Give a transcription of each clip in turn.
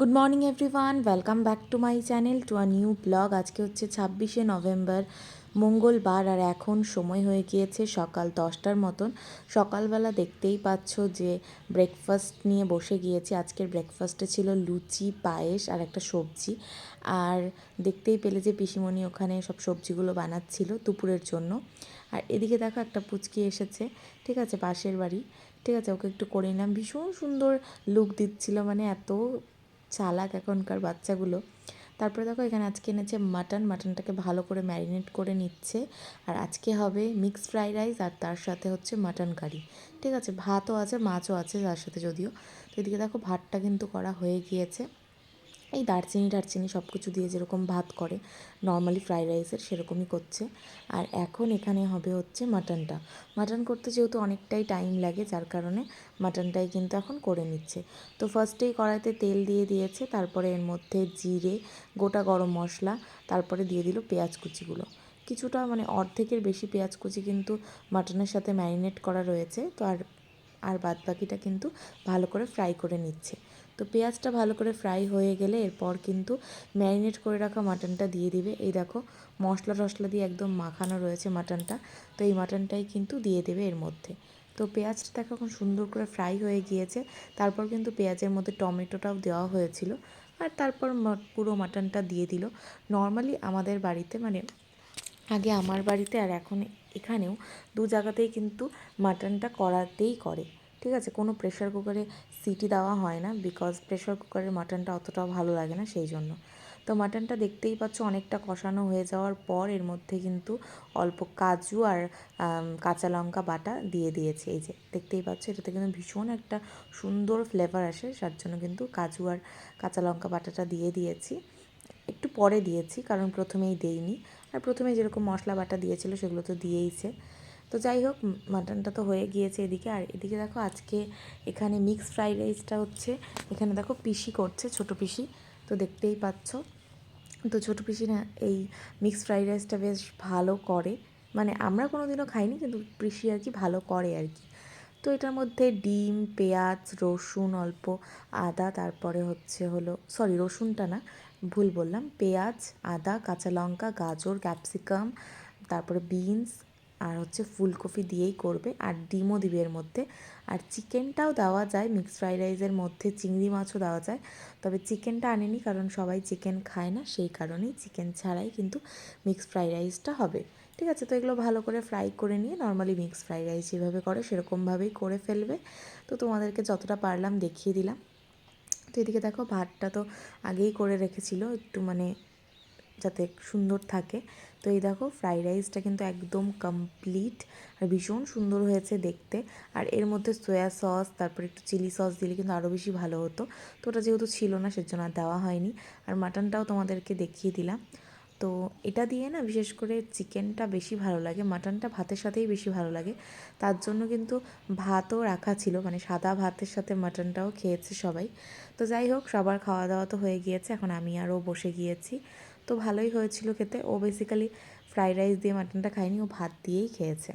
Good morning everyone welcome back to my channel to a new vlog আজকে হচ্ছে ছাব্বিশে November, মঙ্গলবার, আর এখন সময় হয়ে গিয়েছে সকাল দশটার মতন। সকালবেলা দেখতেই পাচ্ছ যে ব্রেকফাস্ট নিয়ে বসে গিয়েছি। আজকের ব্রেকফাস্টে ছিল লুচি, পায়েস আর একটা সবজি। আর দেখতেই পেলে যে পিসিমণি ওখানে সব সবজিগুলো বানাচ্ছিল দুপুরের জন্য। আর এদিকে দেখো একটা পুচকি এসেছে, ঠিক আছে, পাশের বাড়ি। ঠিক আছে, ওকে একটু করে নিলাম। ভীষণ সুন্দর লুক দিচ্ছিল মানে এত চালাক এখনকার বাচ্চাগুলো। তারপরে দেখো এখানে আজকে এনেছে মাটন। মাটনটাকে ভালো করে ম্যারিনেট করে নিচ্ছে। আর আজকে হবে মিক্সড ফ্রাইড রাইস আর তার সাথে হচ্ছে মাটন কারি। ঠিক আছে, ভাতও আছে, মাছও আছে তার সাথে যদিও। তো এদিকে দেখো ভাতটা কিন্তু করা হয়ে গিয়েছে। এই দারচিনি টারচিনি সব কিছু দিয়ে যেরকম ভাত করে নর্মালি ফ্রাইড রাইসের সেরকমই করছে। আর এখন এখানে হবে হচ্ছে মাটনটা মাটন করতে যেহেতু অনেকটাই টাইম লাগে, যার কারণে মাটনটাই কিন্তু এখন করে নিচ্ছে। তো ফার্স্টেই কড়াইতে তেল দিয়ে দিয়েছে, তারপরে এর মধ্যে জিরে, গোটা গরম মশলা, তারপরে দিয়ে দিল পেঁয়াজ কুচিগুলো। কিছুটা মানে অর্ধেকের বেশি পেঁয়াজ কুচি কিন্তু মাটনের সাথে ম্যারিনেট করা রয়েছে। তো আর আর বাদ বাকিটা কিন্তু ভালো করে ফ্রাই করে নিচ্ছে। তো পেঁয়াজটা ভালো করে ফ্রাই হয়ে গেলে এরপর কিন্তু ম্যারিনেট করে রাখা মাটনটা দিয়ে দিবে। এই দেখো, মশলা টশলা দিয়ে একদম মাখানো রয়েছে মাটনটা তো এই মাটনটাই কিন্তু দিয়ে দেবে এর মধ্যে। তো পেঁয়াজটা দেখো এখন সুন্দর করে ফ্রাই হয়ে গিয়েছে। তারপর কিন্তু পেঁয়াজের মধ্যে টমেটোটাও দেওয়া হয়েছিল। আর তারপর পুরো মাটনটা দিয়ে দিল। নর্মালি আমাদের বাড়িতে মানে আগে আমার বাড়িতে আর এখন এখানেও দু জায়গাতেই কিন্তু মাটনটা করাতেই করে, ঠিক আছে? কোনো প্রেশার কুকারে সিটি দেওয়া হয় না বিকজ প্রেশার কুকারের মাটনটা অতটাও ভালো লাগে না সেই জন্য। তো মাটনটা দেখতেই পাচ্ছ অনেকটা কষানো হয়ে যাওয়ার পর এর মধ্যে কিন্তু অল্প কাজু আর কাঁচা লঙ্কা বাটা দিয়ে দিয়েছে। এই যে দেখতেই পাচ্ছ এটাতে কিন্তু ভীষণ একটা সুন্দর ফ্লেভার আসে, যার জন্য কিন্তু কাজু আর কাঁচা লঙ্কা বাটাটা দিয়ে দিয়েছি। একটু পরে দিয়েছি, কারণ প্রথমেই দেইনি। আর প্রথমে যেরকম মশলা বাটা দিয়েছিল সেগুলো তো দিয়েইছে। তো যাই হোক মাটনটা তো হয়ে গিয়েছে এদিকে। আর এদিকে দেখো আজকে এখানে মিক্স ফ্রাইড রাইসটা হচ্ছে। এখানে দেখো পিসি করছে, ছোট পিসি। তো দেখতেই পাচ্ছ। তো ছোটো পিসি না এই মিক্স ফ্রাইড রাইসটা বেশ ভালো করে। মানে আমরা কোনো দিনও খাইনি, কিন্তু পিসি আর কি ভালো করে আর কি। তো এটার মধ্যে ডিম, পেঁয়াজ, রসুন, অল্প আদা, তারপরে হচ্ছে হলো সরি রসুনটা না ভুল বললাম, পেঁয়াজ, আদা, কাঁচা লঙ্কা, গাজর, ক্যাপসিকাম, তারপরে বিনস আর হচ্ছে ফুলকপি দিয়েই করবে আর ডিমও দিবে এর মধ্যে। আর চিকেনটাও দেওয়া যায়, মিক্সড ফ্রাইড রাইসের মধ্যে চিংড়ি মাছও দেওয়া যায়। তবে চিকেনটা আনেনি কারণ সবাই চিকেন খায় না, সেই কারণেই চিকেন ছাড়াই কিন্তু মিক্সড ফ্রাইড রাইসটা হবে। ঠিক আছে, তো এগুলো ভালো করে ফ্রাই করে নিয়ে নর্মালি মিক্সড ফ্রাইড রাইস যেভাবে করে সেরকমভাবেই করে ফেলবে। তো তোমাদেরকে যতটা পারলাম দেখিয়ে দিলাম। তো এদিকে দেখো ভাতটা তো আগেই করে রেখেছিল, একটু মানে যাতে সুন্দর থাকে। তো এই দেখো ফ্রাইড রাইসটা কিন্তু একদম কমপ্লিট আর ভীষণ সুন্দর হয়েছে দেখতে। আর এর মধ্যে সয়া সস, তারপর একটু চিলি সস দিলে কিন্তু আরও বেশি ভালো হতো। তো ওটা যেহেতু ছিল না, সেজন্য আর দেওয়া হয়নি। আর মাটনটাও তোমাদেরকে দেখিয়ে দিলাম। তো এটা দিয়ে না বিশেষ করে চিকেনটা বেশি ভালো লাগে, মাটনটা ভাতের সাথেই বেশি ভালো লাগে। তার জন্য কিন্তু ভাতও রাখা ছিল মানে সাদা ভাতের সাথে মাটনটাও খেয়েছে সবাই। তো যাই হোক, সবার খাওয়া দাওয়া তো হয়ে গিয়েছে, এখন আমি আরও বসে গিয়েছি। তো ভালোই হয়েছিল খেতে। ও বেসিক্যালি ফ্রাইড রাইস দিয়ে মাটনটা খায়নি, ও ভাত দিয়েই খেয়েছে।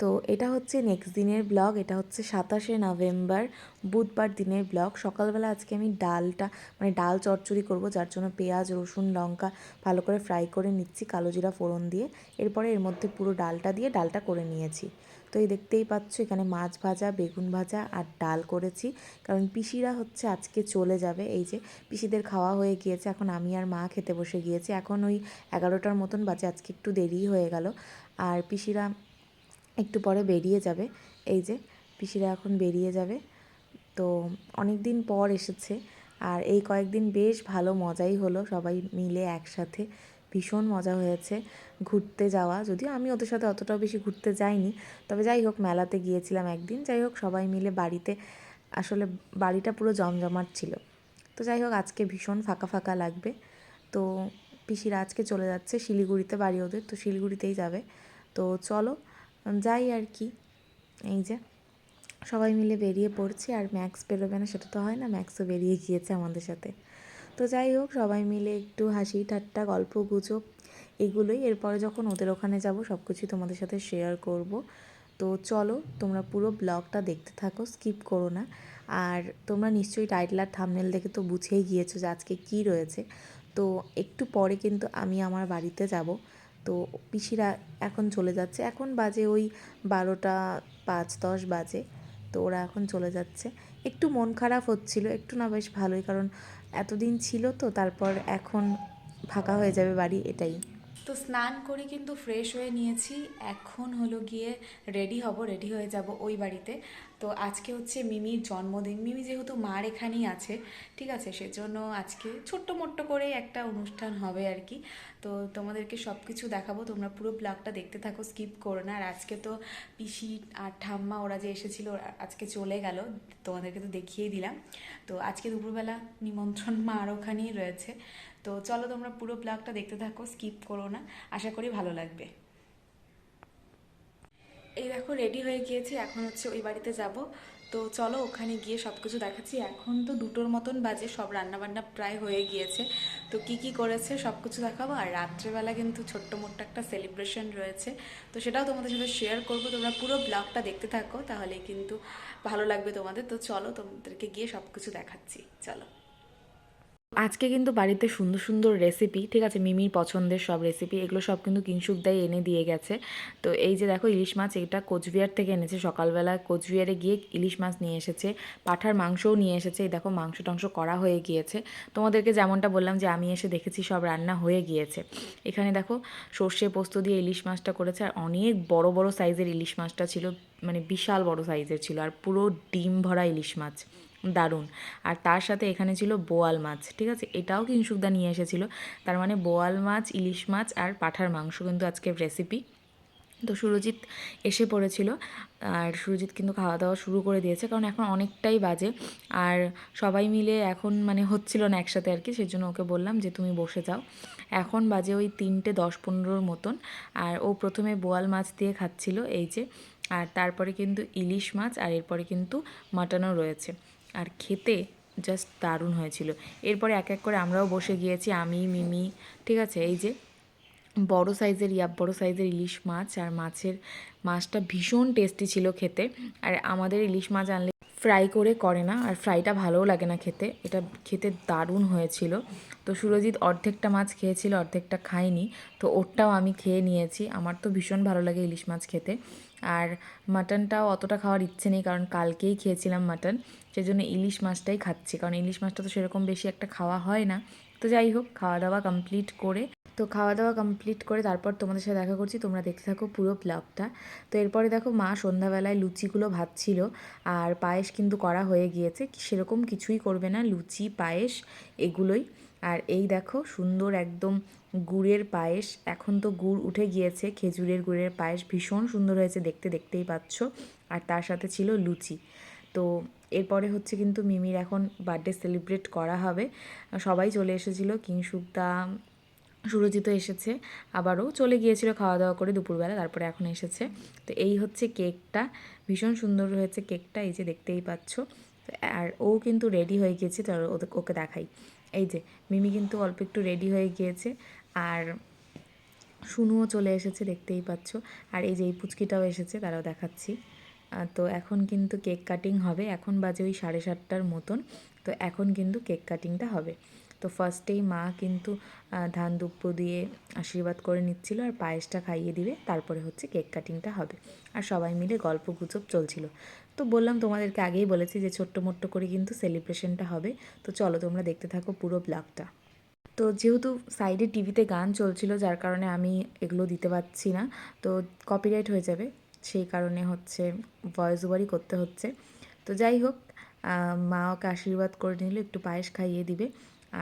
তো এটা হচ্ছে নেক্সট দিনের ব্লগ এটা হচ্ছে সাতাশে নভেম্বর, বুধবার দিনের ব্লগ সকালবেলা আজকে আমি ডালটা মানে ডাল চচ্চড়ি করব, যার জন্য পেঁয়াজ, রসুন, লঙ্কা ভালো করে ফ্রাই করে নিচ্ছি, কালো জিরা ফোড়ন দিয়ে। এরপরে এর মধ্যে পুরো ডালটা দিয়ে ডালটা করে নিয়েছি। তো এই দেখতেই পাচ্ছ, এখানে মাছ ভাজা, বেগুন ভাজা আর ডাল করেছি। কারণ পিসিরা হচ্ছে আজকে চলে যাবে, এই যে পিসিদের খাওয়া হয়ে গিয়েছে, এখন আমি আর মা খেতে বসে গিয়েছি। এখন ওই এগারোটার মতন বাজে, আজকে একটু দেরি হয়ে গেল। আর পিসিরা একটু পরে বেরিয়ে যাবে। এই যে, পিসিরা এখন বেরিয়ে যাবে। তো অনেক দিন পর এসেছে। আর এই কয়েকদিন বেশ ভালো মজাই হলো। সবাই মিলে একসাথে ভীষণ মজা হয়েছে ঘুরতে যাওয়া। যদিও আমি ওদের সাথে অতটাও বেশি ঘুরতে যাইনি। তবে যাই হোক, মেলাতে গিয়েছিলাম একদিন। যাই হোক, সবাই মিলে বাড়িতে, আসলে বাড়িটা পুরো জমজমাট ছিল। তো যাই হোক, আজকে ভীষণ ফাঁকা ফাঁকা লাগবে। তো পিসিরা আজকে চলে যাচ্ছে শিলিগুড়িতে, বাড়ি ওদের। তো শিলিগুড়িতেই যাবে। তো চলো যাই আর কি। এই যে, সবাই মিলে বেরিয়ে পড়ছি আর ম্যাক্স বেরোবে না, সেটা তো হয় না, ম্যাক্সও বেরিয়ে গিয়েছে আমাদের সাথে। তো যাই হোক, সবাই মিলে একটু হাসি ঠাট্টা, গল্প গুজব এগুলোই, এরপরে যখন ওদের ওখানে যাব সব কিছুই তোমাদের সাথে শেয়ার করব। তো চলো, তোমরা পুরো ব্লগটা দেখতে থাকো স্কিপ করো না। আর তোমরা নিশ্চয়ই টাইটেল আর থামনেল দেখে তো বুঝেই গিয়েছো যে আজকে কী রয়েছে। তো একটু পরে কিন্তু আমি আমার বাড়িতে যাব। তো পিসিরা এখন চলে যাচ্ছে। এখন বাজে ওই বারোটা পাঁচ, দশ বাজে, তো ওরা এখন চলে যাচ্ছে। একটু মন খারাপ হচ্ছিল, একটু না বেশ ভালোই, কারণ এতদিন ছিল তো, তারপর এখন ফাঁকা হয়ে যাবে বাড়ি, এটাই। তো স্নান করে কিন্তু ফ্রেশ হয়ে নিয়েছি। এখন হলো গিয়ে রেডি হব, রেডি হয়ে যাব ওই বাড়িতে। তো আজকে হচ্ছে মিমির জন্মদিন। মিমি যেহেতু মার এখানেই আছে, ঠিক আছে? সেজন্য আজকে ছোট্ট মোট্ট করে একটা অনুষ্ঠান হবে আর কি। তো তোমাদেরকে সব কিছু দেখাবো। তোমরা পুরো ব্লগটা দেখতে থাকো, স্কিপ করো না। আর আজকে তো পিসি আর ঠাম্মা, ওরা যে এসেছিল আজকে চলে গেল। তোমাদেরকে তো দেখিয়েই দিলাম। তো আজকে দুপুরবেলা নিমন্ত্রণ মা আর ওখানেই রয়েছে। তো চলো তোমরা পুরো ব্লগটা দেখতে থাকো, স্কিপ করো না। আশা করি ভালো লাগবে। এই দেখো রেডি হয়ে গিয়েছে। এখন হচ্ছে ওই বাড়িতে যাব। তো চলো, ওখানে গিয়ে সব কিছু দেখাচ্ছি। এখন তো দুটোর মতন বাজে, সব রান্নাবান্না প্রায় হয়ে গিয়েছে। তো কি কি করেছে সব কিছু দেখাবো। আর রাত্রেবেলা কিন্তু ছোট্ট মোট্ট একটা সেলিব্রেশন রয়েছে। তো সেটাও তোমাদের সাথে শেয়ার করব। তোমরা পুরো ব্লগটা দেখতে থাকো তাহলে কিন্তু ভালো লাগবে তোমাদের। তো চলো, তোমাদেরকে গিয়ে সব কিছু দেখাচ্ছি। চলো। আজকে কিন্তু বাড়িতে সুন্দর সুন্দর রেসিপি ঠিক আছে? মিমির পছন্দের সব রেসিপি এগুলো সব কিন্তু কিনসুক দাই এনে দিয়ে গেছে। তো এই যে দেখো ইলিশ মাছ, এটা কোচবিহার থেকে এনেছে। সকালবেলা কোচবিহারে গিয়ে ইলিশ মাছ নিয়ে এসেছে, পাঠার মাংসও নিয়ে এসেছে। এই দেখো মাংস টাংস করা হয়ে গিয়েছে। তোমাদেরকে যেমনটা বললাম যে আমি এসে দেখেছি সব রান্না হয়ে গিয়েছে। এখানে দেখো সর্ষে পোস্ত দিয়ে ইলিশ মাছটা করেছে, আর অনেক বড় বড় সাইজের ইলিশ মাছটা ছিল মানে বিশাল বড় সাইজের ছিল, আর পুরো ডিম ভরা ইলিশ মাছ। দারুণ। আর তার সাথে এখানে ছিল বোয়াল মাছ, ঠিক আছে? এটাও কিংসুকদা নিয়ে এসেছিল। তার মানে বোয়াল মাছ, ইলিশ মাছ আর পাঠার মাংস কিন্তু আজকের রেসিপি তো সুরজিৎ এসে পড়েছিল। আর সুরজিৎ কিন্তু খাওয়া দাওয়া শুরু করে দিয়েছে, কারণ এখন অনেকটাই বাজে। আর সবাই মিলে এখন মানে হচ্ছিল না একসাথে আর কি সেই জন্য ওকে বললাম যে তুমি বসে যাও। এখন বাজে ওই তিনটে দশ পনেরোর মতন। আর ও প্রথমে বোয়াল মাছ দিয়ে খাচ্ছিল, এই যে। আর তারপরে কিন্তু ইলিশ মাছ আর এরপরে কিন্তু মাটনও রয়েছে। আর খেতে জাস্ট দারুণ হয়েছিল। এরপরে এক এক করে আমরাও বসে গিয়েছি, আমি, মিমি, ঠিক আছে? এই যে বড় সাইজের ইয়াব, বড় সাইজের ইলিশ মাছ, আর মাছের মাছটা ভীষণ টেস্টি ছিল খেতে। আর আমাদের ইলিশ মাছ আনলে ফ্রাই করে করে না, আর ফ্রাইটা ভালোও লাগে না খেতে। এটা খেতে দারুণ হয়েছিল। তো সুরজিৎ অর্ধেকটা মাছ খেয়েছিল, অর্ধেকটা খায়নি। তো ওরটাও আমি খেয়ে নিয়েছি। আমার তো ভীষণ ভালো লাগে ইলিশ মাছ খেতে। আর মাটনটাও অতটা খাওয়ার ইচ্ছে নেই, কারণ কালকেই খেয়েছিলাম মাটন। সেজন্য ইলিশ মাছটাই খাচ্ছি। কারণ ইলিশ মাছটা তো সেরকম বেশি একটা খাওয়া হয় না। তো যাই হোক খাওয়া দাওয়া কমপ্লিট করে তো খাওয়া দাওয়া কমপ্লিট করে তারপর তোমাদের সাথে দেখা করছি। তোমরা দেখতে থাকো পুরো ব্লগটা তো এরপরে দেখো মা সন্ধ্যাবেলায় লুচিগুলো ভাজছিল আর পায়েস কিন্তু করা হয়ে গিয়েছে। সেরকম কিছুই করবে না, লুচি, পায়েস এগুলোই। আর এই দেখো সুন্দর একদম গুড়ের পায়েস। এখন তো গুড় উঠে গিয়েছে, খেজুরের গুড়ের পায়েস ভীষণ সুন্দর হয়েছে দেখতে, দেখতেই পাচ্ছ। আর তার সাথে ছিল লুচি। তো এরপরে হচ্ছে কিন্তু মিমির এখন বার্থডে সেলিব্রেট করা হবে। সবাই চলে এসেছিল কিংসুকদা সুরজিত এসেছে। আবারও চলে গিয়েছিল খাওয়া দাওয়া করে দুপুরবেলা, তারপরে এখন এসেছে। তো এই হচ্ছে কেকটা। ভীষণ সুন্দর হয়েছে কেকটা, এই যে দেখতেই পাচ্ছ। আর ও কিন্তু রেডি হয়ে গিয়েছে, তো ওকে দেখাই। এই যে, মিমি কিন্তু অল্প একটু রেডি হয়ে গিয়েছে। আর শুনুও চলে এসেছে, দেখতেই পাচ্ছ। আর এই যে, এই পুচকিটাও এসেছে, তারাও দেখাচ্ছি। তো এখন কিন্তু কেক কাটিং হবে। এখন বাজে ওই সাড়ে সাতটার মতন। তো এখন কিন্তু কেক কাটিংটা হবে। তো ফার্স্টেই মা কিন্তু ধান দুপ্প দিয়ে আশীর্বাদ করে নিচ্ছিল আর পায়েসটা খাইয়ে দিবে, তারপরে হচ্ছে কেক কাটিংটা হবে। আর সবাই মিলে গল্প গুজব চলছিল। তো বললাম তোমাদেরকে আগেই বলেছি যে ছোট্ট মোট্ট করে কিন্তু সেলিব্রেশনটা হবে। তো চলো তোমরা দেখতে থাকো পুরো ব্লগটা তো যেহেতু সাইডে টিভিতে গান চলছিল, যার কারণে আমি এগুলো দিতে পারছি না, তো কপিরাইট হয়ে যাবে। সেই কারণে হচ্ছে ভয়েস ওভারই করতে হচ্ছে। তো যাই হোক মা ওকে আশীর্বাদ করে নিলে, একটু পায়েস খাইয়ে দিবে।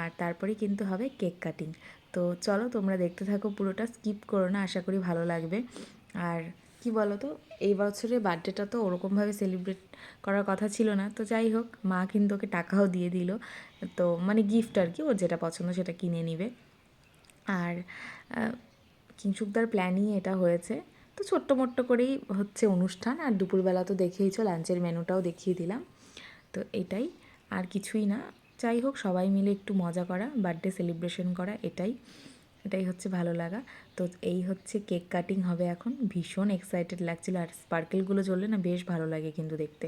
আর তারপরেই কিন্তু হবে কেক কাটিং। তো চলো তোমরা দেখতে থাকো পুরোটা, স্কিপ করো না, আশা করি ভালো লাগবে। আর কি বলো তো এই বছরে বার্থডেটা তো ওরকমভাবে সেলিব্রেট করার কথা ছিল না। তো যাই হোক, মা কিন্তু ওকে টাকাও দিয়ে দিল। তো মানে গিফট আর কি ওর যেটা পছন্দ সেটা কিনে নিবে। আর কিংসুকদার প্ল্যানই এটা হয়েছে। তো ছোট্ট মোট্ট করেই হচ্ছে অনুষ্ঠান। আর দুপুরবেলা তো দেখেইছো লাঞ্চের মেনুটাও দেখিয়ে দিলাম। তো এটাই, আর কিছুই না। যাই হোক, সবাই মিলে একটু মজা করা বার্থডে সেলিব্রেশন করা, এটাই এটাই হচ্ছে ভালো লাগা। তো এই হচ্ছে কেক কাটিং হবে এখন। ভীষণ এক্সাইটেড লাগছিল আর স্পার্কেলগুলো জ্বললে না বেশ ভালো লাগে কিন্তু দেখতে।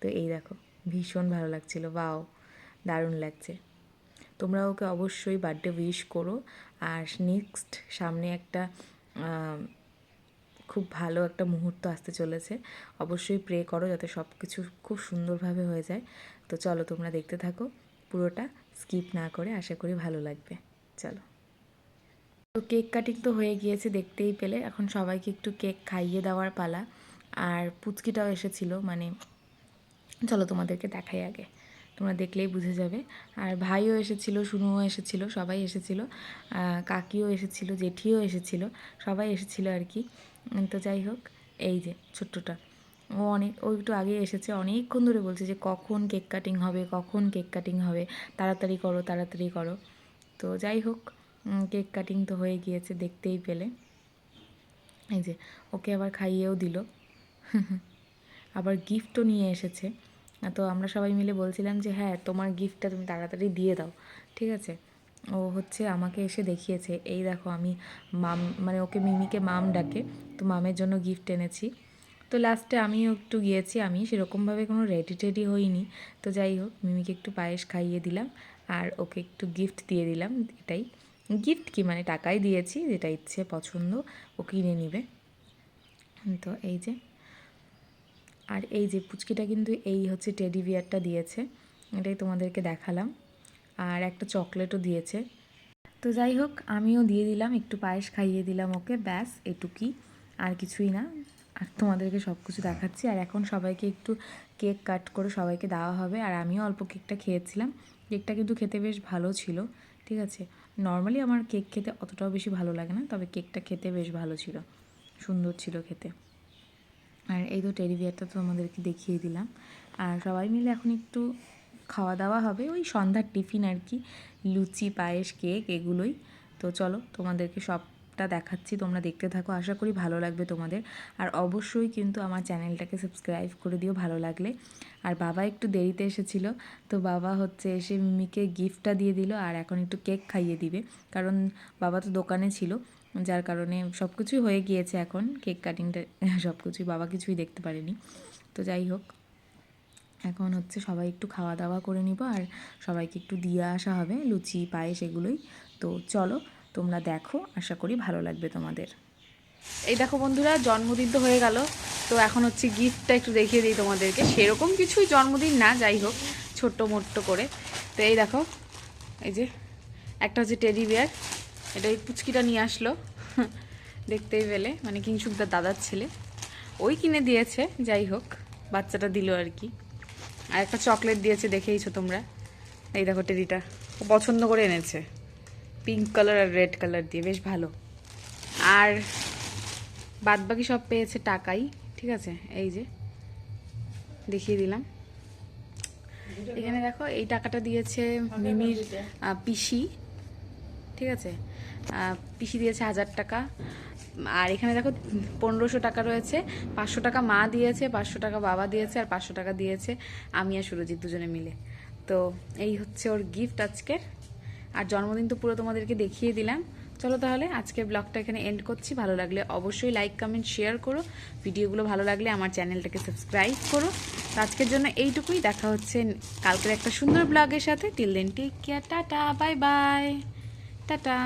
তো এই দেখো, ভীষণ ভালো লাগছিল বাও দারুণ লাগছে। তোমরা ওকে অবশ্যই বার্থডে উইশ করো। আর নেক্সট সামনে একটা খুব ভালো একটা মুহূর্ত আসতে চলেছে। অবশ্যই প্রে করো যাতে সব কিছু খুব সুন্দরভাবে হয়ে যায়। তো চলো তোমরা দেখতে থাকো। পুরোটা স্কিপ না করে আশা করি ভালো লাগবে। চলো। তো কেক কাটিং তো হয়ে গিয়েছে দেখতেই পেলে। এখন সবাইকে একটু কেক খাইয়ে দেওয়ার পালা। আর পুচকিটাও এসেছিল মানে চলো তোমাদেরকে দেখাই আগে। তোমরা দেখলেই বুঝে যাবে। আর ভাইও এসেছিল, সুনুও এসেছিল, সবাই এসেছিল। কাকিও এসেছিল, জেঠিও এসেছিল, সবাই এসেছিল আর কি। তো যাই হোক, এই যে ছোট্টটা। ও অনেক, ও একটু আগে এসেছে, অনেকক্ষণ ধরে বলছে যে কখন কেক কাটিং হবে, কখন কেক কাটিং হবে, তাড়াতাড়ি করো তাড়াতাড়ি করো। তো যাই হোক কেক কাটিং তো হয়ে গিয়েছে, দেখতেই পেলে। এই যে, ওকে আবার খাইয়েও দিল। আবার গিফটও নিয়ে এসেছে। তো আমরা সবাই মিলে বলছিলাম যে হ্যাঁ তোমার গিফটটা তুমি তাড়াতাড়ি দিয়ে দাও। ঠিক আছে? ও হচ্ছে আমাকে এসে দেখিয়েছে, এই দেখো, আমি মাম মানে ওকে মিমিকে মাম ডাকে, তো মামের জন্য গিফট এনেছি। তো লাস্টে আমিও একটু গিয়েছি, আমি সেরকমভাবে কোনো রেডি টেডি হইনি। তো যাই হোক, মিমিকে একটু পায়েস খাইয়ে দিলাম আর ওকে একটু গিফট দিয়ে দিলাম, এটাই। গিফট কি? মানে টাকাই দিয়েছি, যেটা ইচ্ছে পছন্দ, ও কিনে নিবে। তো এই যে। আর এই যে পুচকিটা কিন্তু এই হচ্ছে টেডি বিয়ারটা দিয়েছে, এটাই তোমাদেরকে দেখালাম। আর একটা চকলেটও দিয়েছে। তো যাই হোক, আমিও দিয়ে দিলাম, একটু পায়েস খাইয়ে দিলাম ওকে, ব্যাস, এটুকুই। আর কিছুই না। আর তোমাদেরকে সব কিছু দেখাচ্ছি। আর এখন সবাইকে একটু কেক কাট করে সবাইকে দেওয়া হবে। আর আমিও অল্প কেকটা খেয়েছিলাম। কেকটা কিন্তু খেতে বেশ ভালো ছিল, ঠিক আছে? নর্মালি আমার কেক খেতে অতটাও বেশি ভালো লাগে না, তবে কেকটা খেতে বেশ ভালো ছিল। সুন্দর ছিল খেতে। আর এই তো টেডি বিয়ারটা তো আমাদেরকে দেখিয়ে দিলাম। আর সবাই মিলে এখন একটু খাওয়া দাওয়া হবে। ওই সন্ধ্যার টিফিন আর কি। লুচি, পায়েস, কেক এগুলোই। তো চলো তোমাদেরকে সবটা দেখাচ্ছি, তোমরা দেখতে থাকো। আশা করি ভালো লাগবে তোমাদের। আর অবশ্যই কিন্তু আমার চ্যানেলটাকে সাবস্ক্রাইব করে দিও, ভালো লাগলে। আর বাবা একটু দেরিতে এসেছিল, তো বাবা হচ্ছে এসে মিমিকে গিফটটা দিয়ে দিল আর এখন একটু কেক খাইয়ে দিবে। কারণ বাবা তো দোকানে ছিল, যার কারণে সব কিছুই হয়ে গিয়েছে এখন। কেক কাটিংটা, সব কিছুই বাবা কিছুই দেখতে পারেনি। তো যাই হোক, এখন হচ্ছে সবাই একটু খাওয়া দাওয়া করে নিব আর সবাইকে একটু দিয়ে আসা হবে, লুচি, পায়েস এগুলোই। তো চলো তোমরা দেখো, আশা করি ভালো লাগবে তোমাদের। এই দেখো বন্ধুরা, জন্মদিন তো হয়ে গেল, তো এখন হচ্ছে গিফটটা একটু দেখিয়ে দিই তোমাদেরকে। সেরকম কিছুই জন্মদিন না, যাই হোক, ছোট্ট মোট্ট করে। তো এই দেখো, এই যে একটা হচ্ছে টেডি বিয়ার এটা এই পুচকিটা নিয়ে আসলো। দেখতেই পেলে মানে কিংসুকদার দাদার ছেলে। ওই কিনে দিয়েছে, যাই হোক, বাচ্চাটা দিল আর কি। আর একটা চকলেট দিয়েছে, দেখেইছো তোমরা? এই দেখো টেডিটা ও পছন্দ করে এনেছে। পিঙ্ক কালার আর রেড কালার দিয়ে, বেশ ভালো। আর বাদ বাকি সব পেয়েছে টাকাই, ঠিক আছে? এই যে, দেখিয়ে দিলাম। এখানে দেখো, এই টাকাটা দিয়েছে মিমির পিসি, ঠিক আছে? পিসি দিয়েছে হাজার টাকা। আর এখানে দেখো, পনেরোশো টাকা রয়েছে। পাঁচশো টাকা মা দিয়েছে, পাঁচশো টাকা বাবা দিয়েছে, আর পাঁচশো টাকা দিয়েছে আমি আর সুরজিৎ দুজনে মিলে। তো এই হচ্ছে ওর গিফট আজকের। আর জন্মদিন তো পুরো তোমাদেরকে দেখিয়ে দিলাম। চলো তাহলে আজকের ব্লগটা এখানে এন্ড করছি। ভালো লাগলে অবশ্যই লাইক কমেন্ট শেয়ার করো। ভিডিওগুলো ভালো লাগলে আমার চ্যানেলটাকে সাবস্ক্রাইব করো। তো আজকের জন্য এইটুকুই। দেখা হচ্ছে কালকের একটা সুন্দর ব্লগের সাথে। Till then take care tata bye bye tata.